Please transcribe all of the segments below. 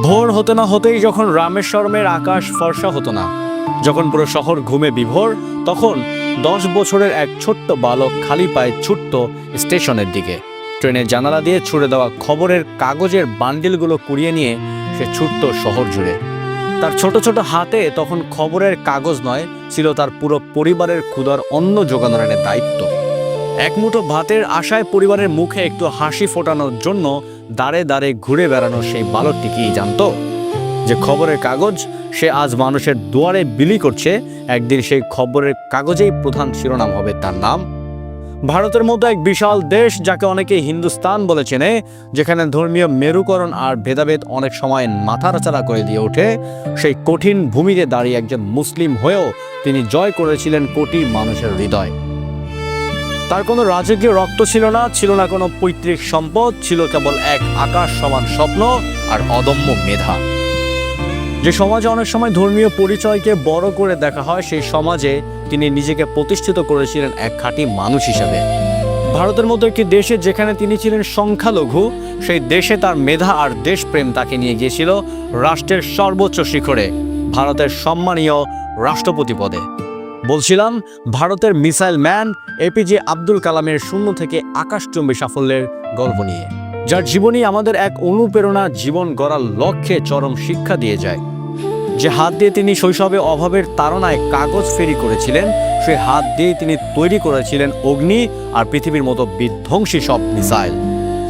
ভোর হতে না হতেই যখন রামেশ্বরমের আকাশ ফর্সা হতো না, যখন পুরো শহর ঘুমে বিভোর, তখন দশ বছরের এক ছোট্ট বালক খালি পায়ে ছুটত স্টেশনের দিকে। ট্রেনের জানালা দিয়ে ছুড়ে দেওয়া খবরের কাগজের বান্ডিলগুলো কুড়িয়ে নিয়ে সে ছুটত শহর জুড়ে। তার ছোট ছোট হাতে তখন খবরের কাগজ নয়, ছিল তার পুরো পরিবারের ক্ষুধার অন্ন যোগানোর দায়িত্ব। এক মুঠো ভাতের আশায় পরিবারের মুখে একটু হাসি ফোটানোর জন্য দাঁড়ে দাঁড়ে ঘুরে বেড়ানো সেই বালকটি কি জানতো? যে খবরের কাগজ সে আজ মানুষের দুয়ারে বিলি করছে, একদিন সেই খবরের কাগজেই প্রধান শিরোনাম হবে তার নাম। ভারতের মতো এক বিশাল দেশ যাকে অনেকে হিন্দুস্তান বলে চেনে, যেখানে ধর্মীয় মেরুকরণ আর ভেদাভেদ অনেক সময় মাথারাচাড়া করে দিয়ে ওঠে, সেই কঠিন ভূমিতে দাঁড়িয়ে একজন মুসলিম হয়েও তিনি জয় করেছিলেন কোটি মানুষের হৃদয়। তার কোনো রাজকীয় রক্ত ছিল না ছিল না কোনো পৈতৃক সম্পদ, ছিল কেবল এক আকাশ সমান স্বপ্ন আর অদম্য মেধা। যে সমাজে অনেক সময় ধর্মীয় পরিচয়কে বড় করে দেখা হয়, সেই সমাজে তিনি নিজেকে প্রতিষ্ঠিত করেছিলেন এক খাঁটি মানুষ হিসাবে। ভারতের মতো একটি দেশে যেখানে তিনি ছিলেন সংখ্যালঘু, সেই দেশে তার মেধা আর দেশপ্রেম তাকে নিয়ে গিয়েছিল রাষ্ট্রের সর্বোচ্চ শিখরে, ভারতের সম্মানীয় রাষ্ট্রপতি পদে। বলছিলাম, ভারতের মিসাইল ম্যান এপিজে আব্দুল কালামের শূন্য থেকে আকাশচুম্বী সাফল্যের গল্প নিয়ে। যার জীবনী আমাদের এক অনুপ্রেরণা জীবন গড়ার লক্ষ্যে চরম শিক্ষা দিয়ে যায়। যে হাত দিয়ে তিনি শৈশবে অভাবের তাড়নায় কাগজ ফেরি করেছিলেন, সে হাত দিয়ে তিনি তৈরি করেছিলেন অগ্নি আর পৃথিবীর মতো বিধ্বংসী সব মিসাইল।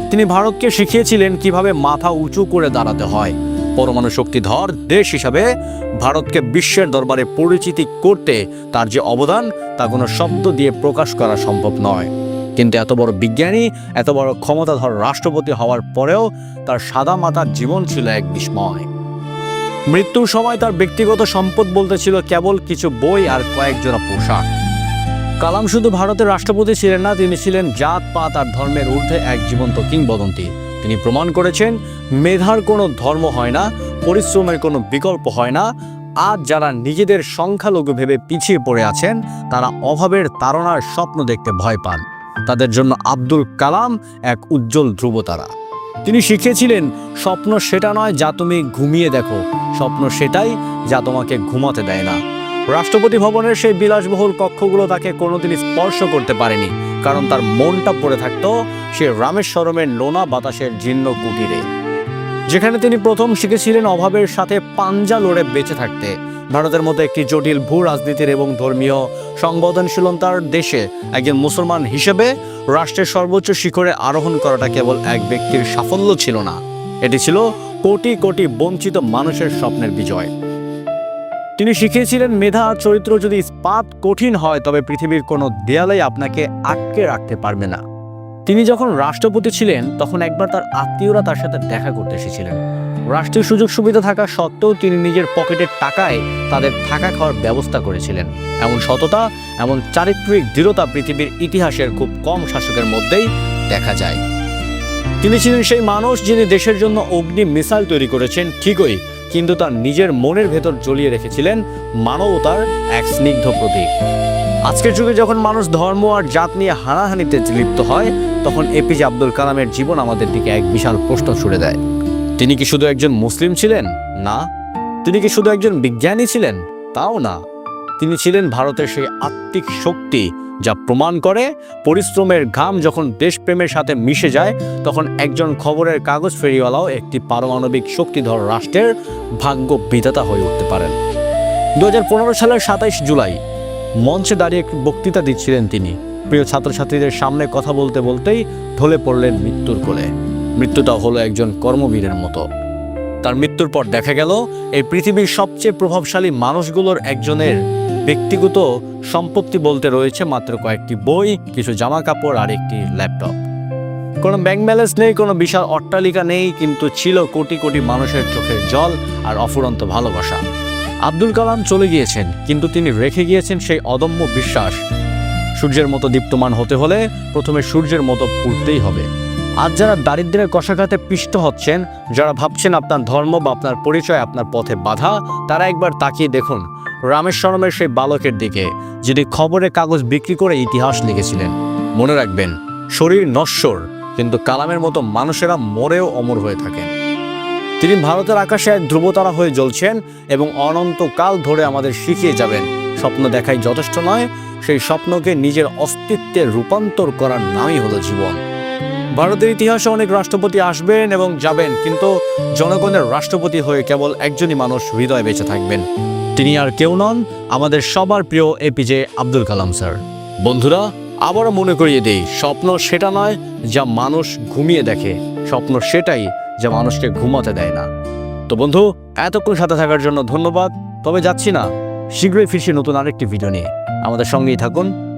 তিনি ভারতকে শিখিয়েছিলেন কীভাবে মাথা উঁচু করে দাঁড়াতে হয়। পরমাণু শক্তিধর দেশ হিসাবে ভারতকে বিশ্বের দরবারে পরিচিতি করতে তার যে অবদান, তা কোনো শব্দ দিয়ে প্রকাশ করা সম্ভব নয়। কিন্তু এত বড় বিজ্ঞানী, এত বড় ক্ষমতাধর রাষ্ট্রপতি হওয়ার পরেও তার সাদা মাথার জীবন ছিল এক বিস্ময়। মৃত্যুর সময় তার ব্যক্তিগত সম্পদ বলতে ছিল কেবল কিছু বই আর কয়েকজোড়া পোশাক। কালাম শুধু ভারতের রাষ্ট্রপতি ছিলেন না, তিনি ছিলেন জাত, পাত আর ধর্মের ঊর্ধ্বে এক জীবন্ত কিংবদন্তি। তিনি প্রমাণ করেছেন, মেধার কোনো ধর্ম হয় না, পরিশ্রমের কোনো বিকল্প হয় না। আজ যারা নিজেদের সংখ্যালঘু ভেবে পিছিয়ে পড়ে আছেন, তারা অভাবের তাড়নার স্বপ্ন দেখতে ভয় পান। তাদের জন্য আব্দুল কালাম এক উজ্জ্বল ধ্রুবতারা তিনি শিখিয়েছিলেন, স্বপ্ন সেটা নয় যা তুমি ঘুমিয়ে দেখো, স্বপ্ন সেটাই যা তোমাকে ঘুমাতে দেয় না। রাষ্ট্রপতি ভবনের সেই বিলাসবহুল কক্ষগুলো তাকে কোনোদিন স্পর্শ করতে পারেনি, কারণ তার মনটা পড়ে থাকতো সে রামেশ্বরমের নোনা বাতাসের জীর্ণ কুটিরে, যেখানে তিনি প্রথম শিখেছিলেন অভাবের সাথে পাঞ্জা লড়ে বেঁচে থাকতে। ভারতের মতো একটি জটিল ভূ রাজনীতির এবং ধর্মীয় সংবেদনশীলতার দেশে একজন মুসলমান হিসেবে রাষ্ট্রের সর্বোচ্চ শিখরে আরোহণ করাটা কেবল এক ব্যক্তির সাফল্য ছিল না। এটি ছিল কোটি কোটি বঞ্চিত মানুষের স্বপ্নের বিজয়। তিনি শিখিয়েছিলেন মেধা চরিত্র যদি ইস্পাত কঠিন হয়, তবে পৃথিবীর কোনো দেয়ালেই আপনাকে আটকে রাখতে পারবে না। তিনি যখন রাষ্ট্রপতি ছিলেন, তখন একবার তার আত্মীয়রা তার সাথে দেখা করতে এসেছিলেন। রাষ্ট্রীয় সুযোগ সুবিধা থাকা সত্ত্বেও তিনি নিজের পকেটের টাকায় তাদের থাকা খাওয়ার ব্যবস্থা করেছিলেন। এমন সততা, এমন চারিত্রিক দৃঢ়তা পৃথিবীর ইতিহাসের খুব কম শাসকের মধ্যেই দেখা যায়। তিনি ছিলেন সেই মানুষ যিনি দেশের জন্য অগ্নি মিসাইল তৈরি করেছেন, ঠিকই, কিন্তু তার নিজের মনের ভেতর জ্বলিয়ে রেখেছিলেন মানবতার এক স্নিগ্ধ প্রতীক। আজকের যুগে যখন মানুষ ধর্ম আর জাত নিয়ে হানাহানিতে লিপ্ত হয় তখন এপিজে আব্দুল কালামের জীবন আমাদের দিকে এক বিশাল প্রশ্ন ছুড়ে দেয়। তিনি কি শুধু একজন মুসলিম ছিলেন? না। তিনি কি শুধু একজন বিজ্ঞানী ছিলেন? তাও না। তিনি ছিলেন ভারতের সেই আত্মিক শক্তি যা প্রমাণ করে পরিশ্রমের ঘাম যখন দেশপ্রেমের সাথে মিশে যায়, তখন একজন খবরের কাগজ ফেরিওয়ালাও একটি পারমাণবিক শক্তিধর রাষ্ট্রের ভাগ্য বিধাতা হয়ে উঠতে পারেন। দু হাজার পনেরো সালের সাতাইশ জুলাই মঞ্চে দাঁড়িয়ে একটি বক্তৃতা দিচ্ছিলেন তিনি। প্রিয় ছাত্রছাত্রীদের সামনে কথা বলতে বলতেই ঢলে পড়লেন মৃত্যুর কোলে। মৃত্যুটা হলো একজন কর্মবীরের মতো। তার মৃত্যুর পর দেখা গেল, এই পৃথিবীর সবচেয়ে প্রভাবশালী মানুষগুলোর একজনের ব্যক্তিগত সম্পত্তি বলতে রয়েছে মাত্র কয়েকটি বই, কিছু জামা কাপড় আর একটি ল্যাপটপ। কোনো ব্যাংক ব্যালেন্স নেই, কোনো বিশাল অট্টালিকা নেই, কিন্তু ছিল কোটি কোটি মানুষের চোখের জল আর অফুরন্ত ভালোবাসা। আব্দুল কালাম চলে গিয়েছেন, কিন্তু তিনি রেখে গিয়েছেন সেই অদম্য বিশ্বাস সূর্যের মতো দীপ্তমান হতে হলে প্রথমে সূর্যের মতো পুড়তেই হবে। আজ যারা দারিদ্র্যের কষাঘাতে পিষ্ট হচ্ছেন, যারা ভাবছেন আপনার ধর্ম বা আপনার পরিচয় আপনার পথে বাধা, তারা একবার তাকিয়ে দেখুন রামেশ্বরমের সেই বালকের দিকে, যিনি খবরের কাগজ বিক্রি করে ইতিহাস লিখেছিলেন। মনে রাখবেন, শরীর নশ্বর, কিন্তু কালামের মতো মানুষেরা মরেও অমর হয়ে থাকেন। তিনি ভারতের আকাশে এক ধ্রুবতারা হয়ে জ্বলছেন এবং অনন্তকাল ধরে আমাদের শিখিয়ে যাবেন স্বপ্ন দেখাই যথেষ্ট নয়, সেই স্বপ্নকে নিজের অস্তিত্বে রূপান্তর করার নামই হলো জীবন। ভারতের ইতিহাসে অনেক রাষ্ট্রপতি আসবেন এবং যাবেন, কিন্তু জনগণের রাষ্ট্রপতি হয়ে কেবল একজনই মানুষ হৃদয়ে বেঁচে থাকবেন। তিনি আর কেউ নন, আমাদের সবার প্রিয় এপিজে আব্দুল কালাম স্যার। বন্ধুরা, আবারও মনে করিয়ে দেই, স্বপ্ন সেটা নয় যা মানুষ ঘুমিয়ে দেখে, স্বপ্ন সেটাই যা মানুষকে ঘুমাতে দেয় না। তো বন্ধু, এতক্ষণ সাথে থাকার জন্য ধন্যবাদ, তবে যাচ্ছি না। শীঘ্রই ফিরছি নতুন আরেকটি ভিডিও নিয়ে। আমাদের সঙ্গেই থাকুন।